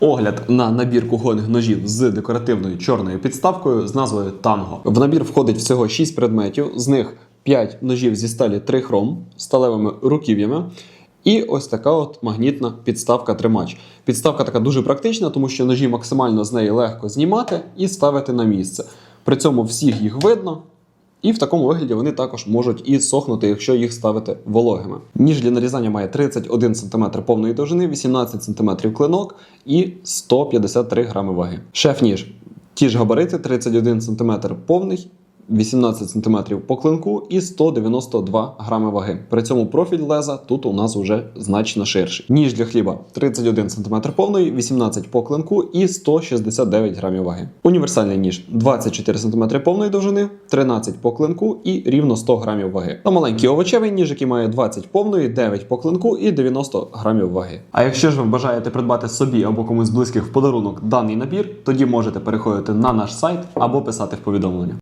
Огляд на набір кухонних ножів з декоративною чорною підставкою з назвою Танго. В набір входить всього 6 предметів, з них 5 ножів зі сталі 3 хром з сталевими руків'ями. І ось така от магнітна підставка тримач. Підставка така дуже практична, тому що ножі максимально з неї легко знімати і ставити на місце. При цьому всіх їх видно, і в такому вигляді вони також можуть і сохнути, якщо їх ставити вологими. Ніж для нарізання має 31 см повної довжини, 18 см клинок і 153 грами ваги. Шеф-ніж. Ті ж габарити 31 см повний. 18 см по клинку і 192 грами ваги. При цьому профіль леза тут у нас вже значно ширший. Ніж для хліба 31 см повної, 18 по клинку і 169 грамів ваги. Універсальний ніж 24 см повної довжини, 13 по клинку і рівно 100 грамів ваги. Та маленький овочевий ніж, який має 20 повної, 9 по клинку і 90 грамів ваги. А якщо ж ви бажаєте придбати собі або комусь близьких в подарунок даний набір, тоді можете переходити на наш сайт або писати в повідомлення.